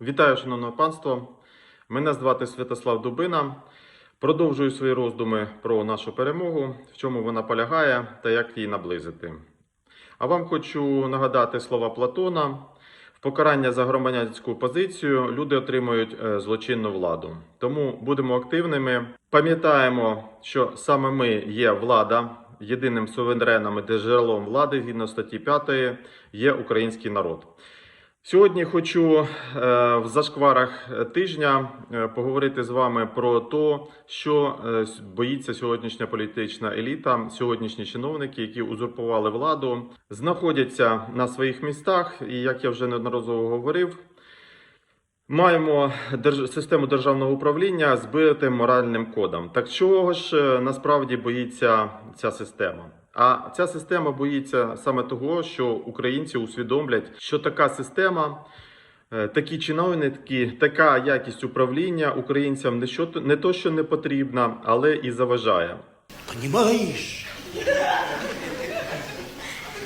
Вітаю, шановне панство. Мене звати Святослав Дубина. Продовжую свої роздуми про нашу перемогу, в чому вона полягає та як її наблизити. А вам хочу нагадати слова Платона. В покарання за громадянську позицію люди отримують е, злочинну владу. Тому будемо активними. Пам'ятаємо, що саме ми є влада. Єдиним сувереном і джерелом влади, згідно статті 5, є український народ. Сьогодні хочу е, в зашкварах тижня е, поговорити з вами про те, що е, боїться сьогоднішня політична еліта, сьогоднішні чиновники, які узурпували владу, знаходяться на своїх містах, і як я вже неодноразово говорив, маємо систему державного управління збитим моральним кодом. Так чого ж насправді боїться ця система? А ця система боїться саме того, що українці усвідомлять, що така система, е, такі чиновники, така якість управління українцям не що не то, що не потрібна, але і заважає. Понимаешь?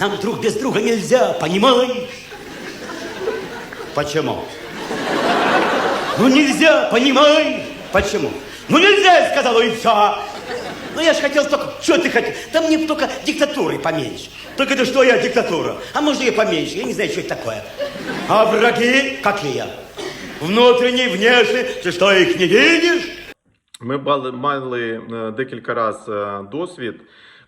Нам друг без друга нельзя, понимаешь? Почему? Ну нельзя, понимаешь? Почему? Ну нельзя, сказала, и все. Ну я же хотел только... Что ты хотел? Да мне б только диктатуры поменьше. Только это что я диктатура? А может и поменьше, я не знаю, что это такое. А враги какие? Внутренние, внешние, ты что, их не видишь? Ми бали- мали е, декілька разів досвід,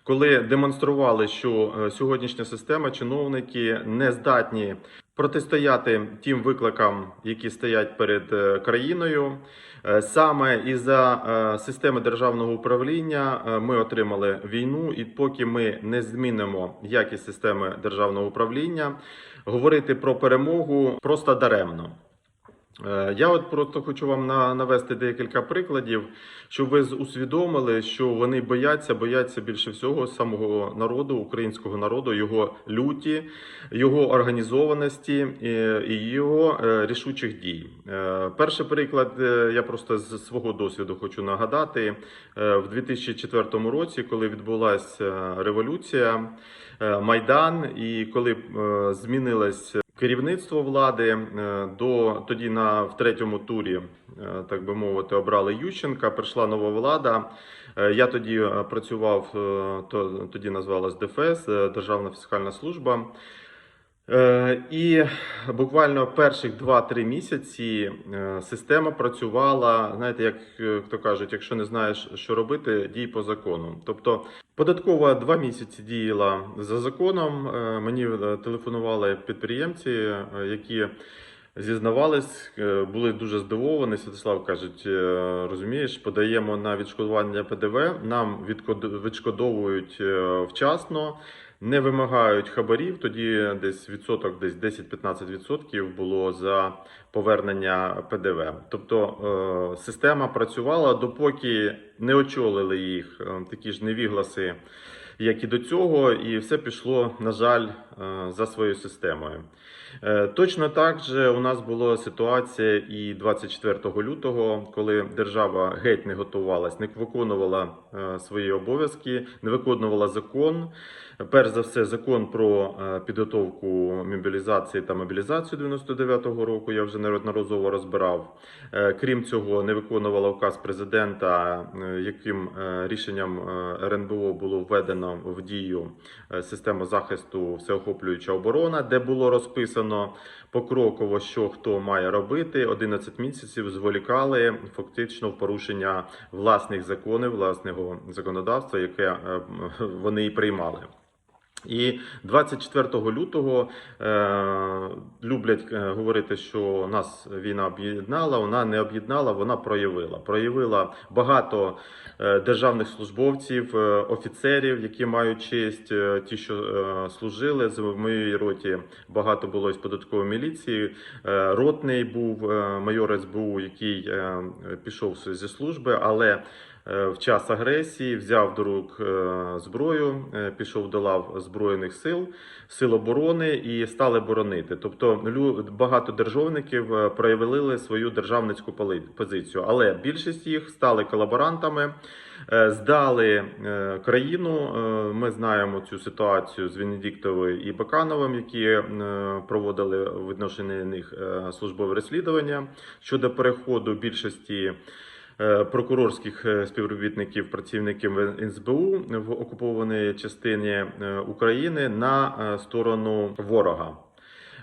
коли демонстрували, що е, сьогоднішня система чиновники не здатні протистояти тим викликам, які стоять перед е, країною. Е, Саме із-за е, системи державного управління ми отримали війну, і поки ми не змінимо якість системи державного управління, говорити про перемогу просто даремно. Е, Я от просто хочу вам на- навести декілька прикладів, щоб ви усвідомили, що вони бояться, бояться більше всього самого народу, українського народу, його люті, його організованості і, і його е, рішучих дій. Е, Перший приклад е, я просто з свого досвіду хочу нагадати Е, в 2004 році, коли відбулася революція, е, майдан, і коли е, змінилась керівництво влади е, до тоді на в третьому турі, е, так би мовити, обрали Ющенка. Прийшла нова влада. Е, Я тоді працював, то тоді називалась ДФС, Державна фіскальна служба. І буквально перших 2-3 місяці система працювала. Знаєте, як хто кажуть, якщо не знаєш, що робити, дій по закону. Тобто податкова два місяці діяла за законом. Е, Мені е, телефонували підприємці, е, які зізнавались, були дуже здивовані. Святослав кажуть, розумієш, подаємо на відшкодування ПДВ, нам відшкодовують вчасно не вимагають хабарів. Тоді десь відсоток, десь 10-15% відсотків було за повернення ПДВ. Тобто е, система працювала допоки не очолили їх е, такі ж невігласи, як і до цього, і все пішло, на жаль, за своєю системою. Е, Точно так же у нас була ситуація і 24 лютого, коли держава геть не готувалась, не виконувала е, свої обов'язки, не виконувала закон. Перш за все, закон про е, підготовку мобілізації та мобілізацію 99-го року. Я вже неодноразово розбирав. Е, Крім цього, не виконувала указ президента, е, яким е, рішенням е, РНБО було введено в дію е, систему захисту всеохоплююча оборона, де було розписано покроково, що хто має робити. 11 місяців зволікали фактично в порушення власних законів, власного законодавства, яке е, вони і приймали. І 24 лютого е, люблять е, говорити, що нас війна об'єднала. Вона не об'єднала, вона проявила. Проявила багато е, державних службовців, е, офіцерів, які мають честь, ті, що е, служили. З моїй роті багато було із податкової міліції. Е, ротний був е, майор СБУ, який е, пішов зі служби, але в час агресії, взяв до рук е, зброю, е, пішов до лав збройних сил, сил оборони і стали боронити. Тобто багато державників е, проявили свою державницьку позицію, але більшість їх стали колаборантами. е, Здали е, країну. Е, Ми знаємо цю ситуацію з Венедіктовою і Бакановим, які е, проводили в них е, службове розслідування щодо переходу більшості е, прокурорських е, співробітників, працівників НСБУ в окупованій частині е, України на е, сторону ворога.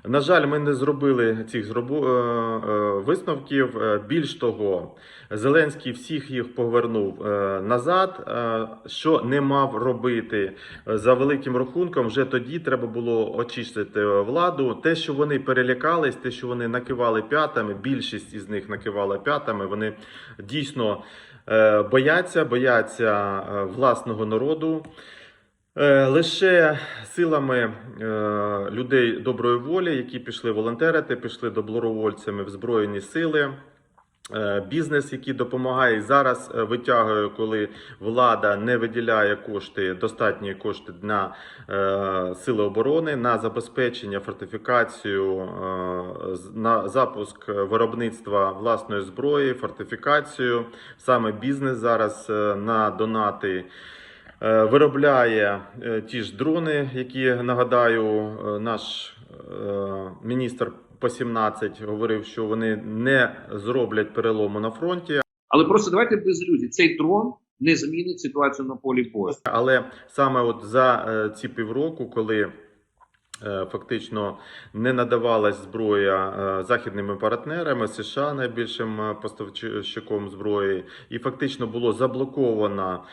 На жаль, ми не зробили цих е, е, висновків. Е, Більш того, Зеленський всіх їх повернув назад, що не мав робити за великим рахунком. Вже тоді треба було очистити владу. Те, що вони перелякались, те, що вони накивали п'ятами, більшість із них накивала п'ятами. Вони дійсно бояться, бояться власного народу. Е, Лише силами е, людей доброї волі, які пішли волонтерити, пішли добровольцями в збройні сили. е, Бізнес, який допомагає зараз, витягує, коли влада не виділяє кошти, достатні кошти на сили оборони, на забезпечення, фортифікацію, е, на запуск виробництва власної зброї, фортифікацію. Саме бізнес зараз на донати Виробляє е, ті ж дрони, які нагадаю, е, наш е, міністр по 17 говорив, що вони не зроблять перелому на фронті, Але просто давайте без ілюзій. Цей дрон не змінить ситуацію на полі бою. але саме от за е, ці півроку, коли е, фактично не надавалась зброя е, західними партнерами, США найбільшим е, поставщиком зброї, і фактично було заблоковано.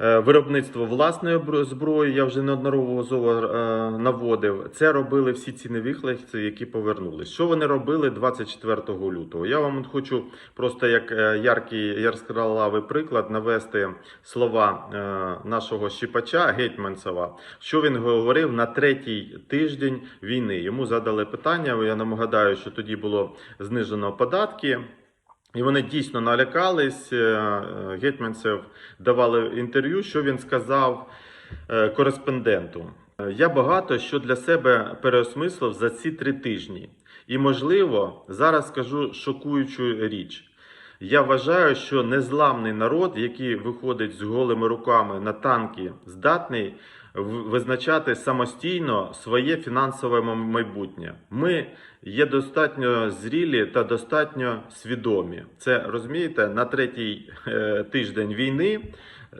Е, Виробництво власної зброї я вже неодноразово е, наводив. Це робили всі ці невихладці, які повернулись. Що вони робили 24 лютого? Я вам хочу просто як е, яркий яскравий приклад навести слова нашого щіпача Гетьманцева. Що він говорив на третій тиждень війни? Йому задали питання. Я нагадаю, що тоді було знижено податки. І вони дійсно налякались. Е, е, Гетьманцев давали інтерв'ю, що він сказав е, кореспонденту. Я багато що для себе переосмислив за ці три тижні. І, можливо, зараз скажу шокуючу річ. Я вважаю, що незламний народ, який виходить з голими руками на танки, здатний визначати самостійно своє фінансове майбутнє. Ми є достатньо зрілі та достатньо свідомі. Це розумієте, на третій е, тиждень війни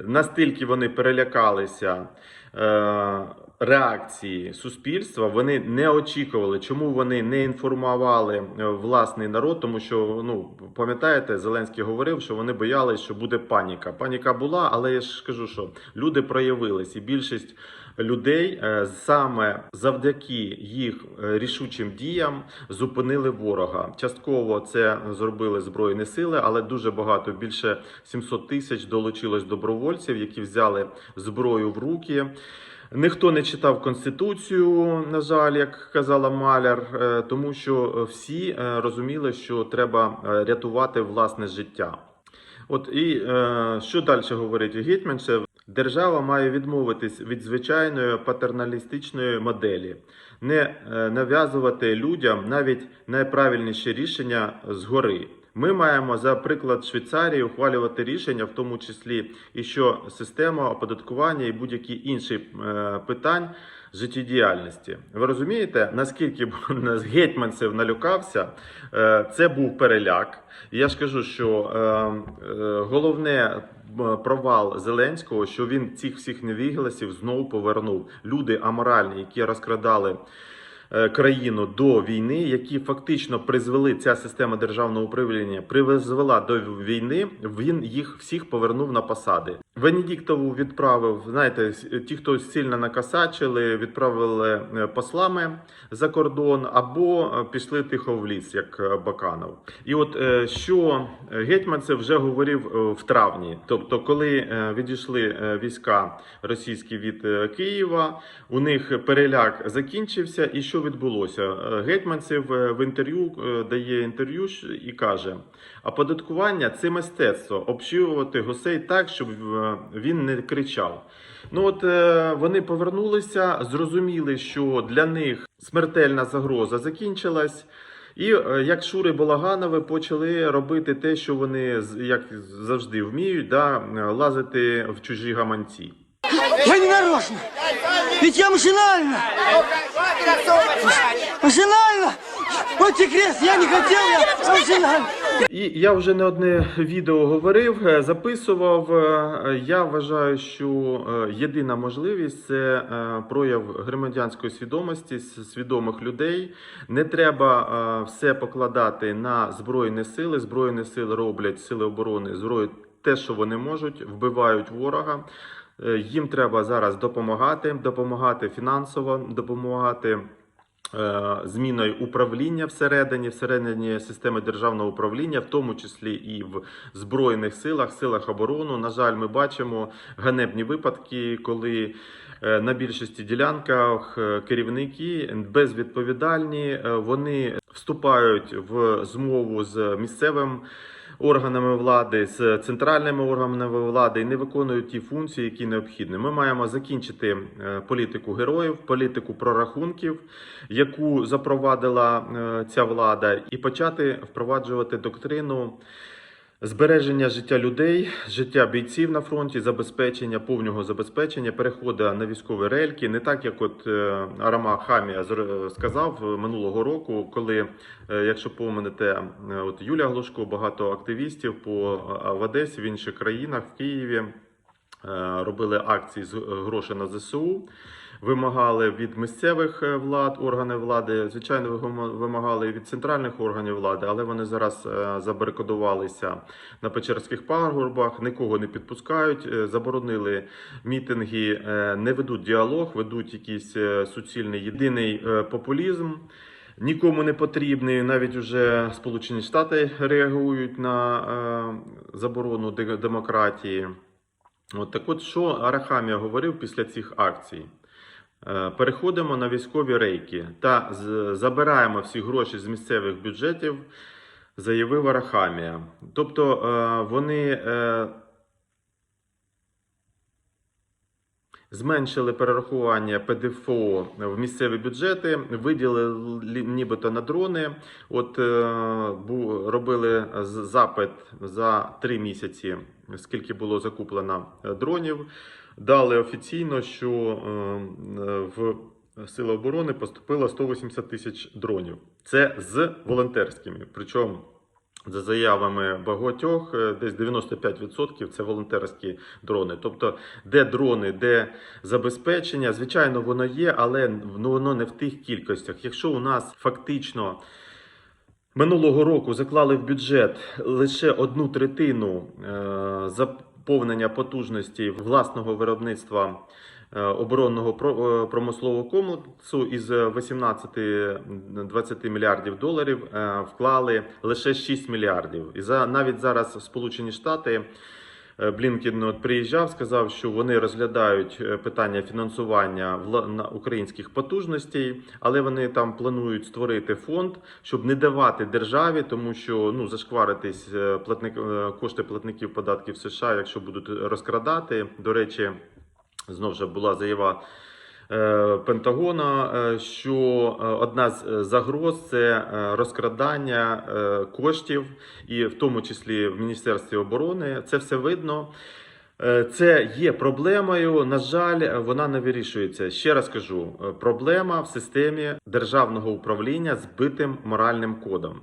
настільки вони перелякалися. Е, Реакції суспільства вони не очікували, чому вони не інформували е, власний народ, тому що ну пам'ятаєте, Зеленський говорив, що вони боялись, що буде паніка. Паніка була, але я ж кажу, що люди проявились, і більшість людей е, саме завдяки їх е, рішучим діям зупинили ворога. Частково це зробили збройні сили, але дуже багато більше 700 тисяч долучилось добровольців, які взяли зброю в руки. Ніхто не читав конституцію, на жаль, як казала Маляр, е, тому що всі е, розуміли, що треба е, рятувати власне життя. От і що далі говорить Гетьманцев? Держава має відмовитись від звичайної патерналістичної моделі, не нав'язувати людям навіть найправильніші рішення згори. Ми маємо за приклад Швейцарії ухвалювати рішення, в тому числі і що система оподаткування і будь-які інші е, питань життєдіяльності. Ви розумієте, наскільки нас гетьманцев налюкався? Е, Це був переляк. Я ж кажу, що е, головне провал Зеленського, що він цих всіх невігласів знову повернув. Люди аморальні, які розкрадали. Е, Країну до війни, які фактично призвели ця система державного управління, призвела до війни. Він їх всіх повернув на посади. Венедіктову відправив, знаєте, ті, хто сильно накосачили, відправили е, послами за кордон або е, пішли тихо в ліс, як е, Баканов. І от що Гетьманцев вже говорив в травні, тобто, коли відійшли війська російські від Києва, у них переляк закінчився. І що відбулося? Гетьманцев в інтерв'ю дає інтерв'ю і каже: оподаткування це мистецтво обшивувати гусей так, щоб е, він не кричав. Ну от е, вони повернулися, зрозуміли, що для них смертельна загроза закінчилась. І е, як Шури Балаганови почали робити те, що вони як завжди вміють, да, лазити в чужі гаманці. Я не нарочно. Ведь я машинально. Машинально. Вот тебе крест, я не хотел, я. І я вже не одне відео говорив, е, записував. Е, Я вважаю, що е, єдина можливість це прояв громадянської свідомості свідомих людей. Не треба все покладати на збройні сили. Збройні сили роблять сили оборони зброю те, що вони можуть, вбивають ворога. Їм треба зараз допомагати, допомагати фінансово, допомагати зміною управління всередині, всередині системи державного управління, в тому числі і в збройних силах, силах оборони. На жаль, ми бачимо ганебні випадки, коли е, на більшості ділянках е, керівники безвідповідальні, е, вони вступають в змову з місцевим. Органами влади з центральними органами влади і не виконують ті функції, які необхідні. Ми маємо закінчити е, політику героїв, політику прорахунків, яку запровадила е, ця влада, і почати впроваджувати доктрину збереження життя людей, життя бійців на фронті, забезпечення повного забезпечення, переходу на військові рельки, не так як от е, Арама Хамія зр- сказав е, минулого року, коли, е, якщо помните, е, от Юлія Глушко, багато активістів по е, в Одесі, в інших країнах, в Києві е, робили акції з е, грошей на ЗСУ. Вимагали від місцевих е, влад, органів влади, звичайно, вимагали від центральних органів влади, але вони зараз е, забарикадувалися на Печерських пагорбах, нікого не підпускають, е, заборонили мітинги, не ведуть діалог, ведуть якийсь суцільний єдиний популізм. Нікому не потрібний. Навіть уже Сполучені Штати реагують на заборону де- демократії. От так от, що Арахамія говорив після цих акцій? Е, Переходимо на військові рейки та забираємо всі гроші з місцевих бюджетів, заявив Арахамія. Тобто е, вони е, зменшили перерахування ПДФО в місцеві бюджети, виділили нібито на дрони. От робили запит за три місяці, скільки було закуплено дронів. Дали офіційно, що е, е, в Сили оборони поступило 180 тисяч дронів. Це з волонтерськими. Причому за заявами багатьох, е, десь 95% це волонтерські дрони. Тобто, де дрони, де забезпечення, звичайно, воно є, але ну, воно не в тих кількостях. Якщо у нас фактично минулого року заклали в бюджет лише одну третину заповнення потужності власного виробництва. е, Оборонного е, промислового комплексу із 18-20 мільярдів доларів е, вклали лише 6 мільярдів. І за навіть зараз Сполучені Штати Е, Блінкін от приїжджав, сказав, що вони розглядають е, питання фінансування українських потужностей, але вони там планують створити фонд, щоб не давати державі, тому що ну зашкваритись е, платник кошти платників податків США, якщо будуть розкрадати. До речі, знов же була заява. Е, Пентагона, е, що е, одна з загроз це розкрадання коштів, і в тому числі в Міністерстві оборони. Це все видно. Це є проблемою. На жаль, вона не вирішується. Ще раз кажу: проблема в системі державного управління з битим моральним кодом.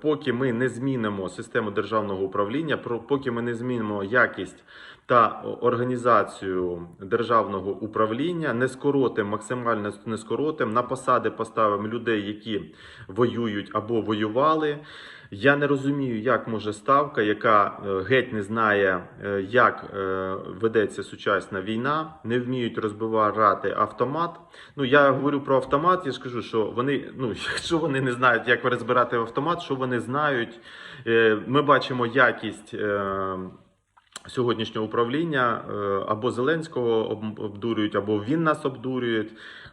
Поки ми не змінимо систему державного управління, поки ми не змінимо якість та організацію державного управління, не скоротимо, максимально не скоротимо, на посади поставимо людей, які воюють або воювали. Я не розумію, як може ставка, яка е, геть не знає, е, як е, ведеться сучасна війна, не вміють розбивати автомат. Ну я говорю про автомат. Я ж кажу, що вони, ну якщо вони не знають, як розбирати автомат, що вони знають. Ми бачимо якість. Сьогоднішнього управління е, або Зеленського обдурюють, або він нас обдурює.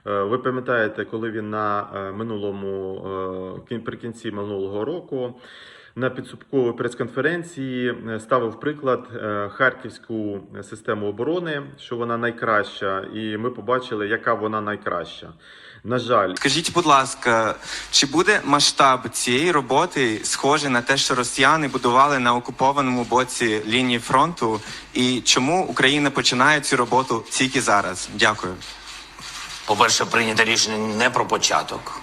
Е, Ви пам'ятаєте, коли він на е, минулому е, кін- прикінці минулого року на підсумковій прес-конференції ставив приклад харківську систему оборони, що вона найкраща, і ми побачили, яка вона найкраща. На жаль, Скажіть, будь ласка, чи буде масштаб цієї роботи схожий на те, що росіяни будували на окупованому боці лінії фронту? І чому Україна починає цю роботу тільки зараз? Дякую. По-перше, прийнято рішення не про початок,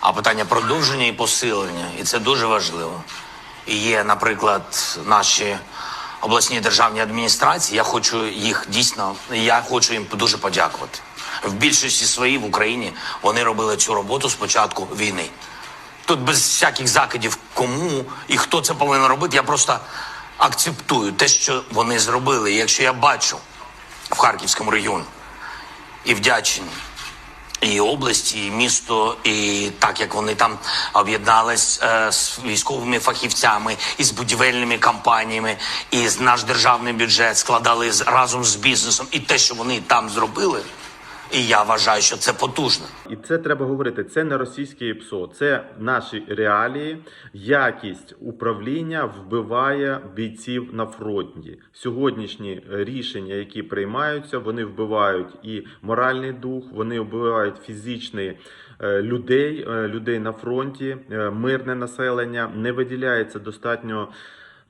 а питання продовження і посилення. І це дуже важливо. І є, наприклад, наші обласні державні адміністрації. Я хочу їх дійсно, я хочу їм дуже подякувати. В більшості своїй в Україні вони робили цю роботу з початку війни. Тут без всяких закидів, кому і хто це повинен робити, я просто акцептую те, що вони зробили. Якщо я бачу в Харківському регіоні і вдячні і області, і місто, і так як вони там об'єднались е, з військовими фахівцями, і з будівельними компаніями, і з наш державний бюджет складали з, разом з бізнесом, і те, що вони там зробили, і я вважаю, що це потужно. І це треба говорити. Це не російське ПСО, це наші реалії. Якість управління вбиває бійців на фронті. Сьогоднішні рішення, які приймаються, вони вбивають і моральний дух, вони вбивають фізичний е, людей, е, людей на фронті, е, мирне населення. Не виділяється достатньо.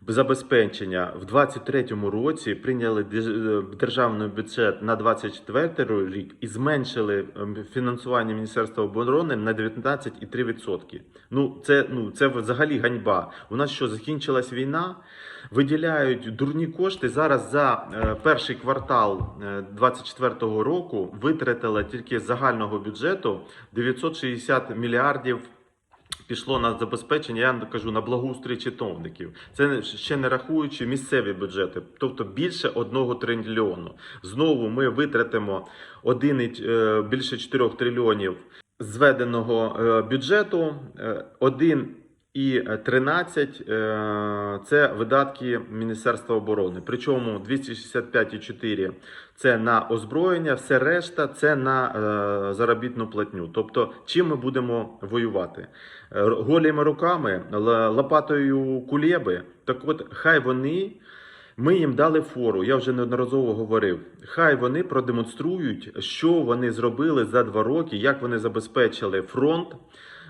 Забезпечення в 23-му році прийняли е, державний бюджет на 24 рік і зменшили ем, фінансування Міністерства оборони на 19,3%. Ну це ну це взагалі ганьба. У нас що закінчилась війна? Виділяють дурні кошти. Зараз за е, перший квартал е, 24-го року витратили тільки з загального бюджету 960 мільярдів пішло на забезпечення, я кажу, на благоустрій чиновників. Це ще не рахуючи місцеві бюджети, тобто більше одного трильйону. Знову ми витратимо один, і- е, більше 4 трильйонів зведеного е, бюджету, е, один і 13 е, це видатки Міністерства оборони. Причому 265,4 це на озброєння, все решта це на е, заробітну платню. Тобто, чим ми будемо воювати? Голіми руками, лопатою кулеби. Так от, хай вони. Ми їм дали фору, я вже неодноразово говорив. Хай вони продемонструють, що вони зробили за два роки, як вони забезпечили фронт,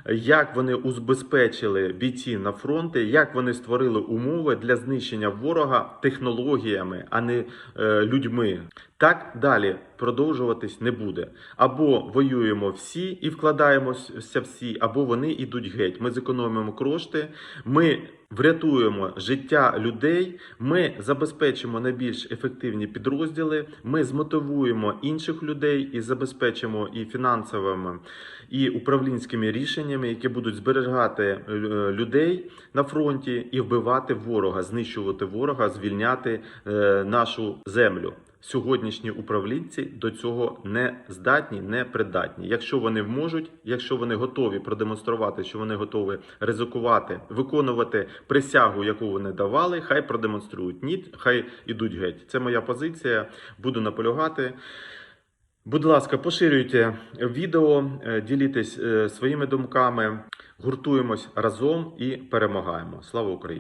як вони узбезпечили бійці на фронті, як вони створили умови для знищення ворога технологіями, а не е, людьми. Так далі продовжуватись не буде. Або воюємо всі і вкладаємося всі, або вони йдуть геть. Ми зекономимо кошти, ми врятуємо життя людей, ми забезпечимо найбільш ефективні підрозділи, ми змотивуємо інших людей і забезпечимо і фінансовими, і управлінськими рішеннями, які будуть зберігати е, людей на фронті і вбивати ворога, знищувати ворога, звільняти е, нашу землю. Сьогоднішні управлінці до цього не здатні, не придатні. Якщо вони можуть, якщо вони готові продемонструвати, що вони готові ризикувати, виконувати присягу, яку вони давали, хай продемонструють. Ні, хай ідуть геть. Це моя позиція. Буду наполягати. Будь ласка, поширюйте відео, е, ділітесь своїми думками, гуртуємось разом і перемагаємо. Слава Україні!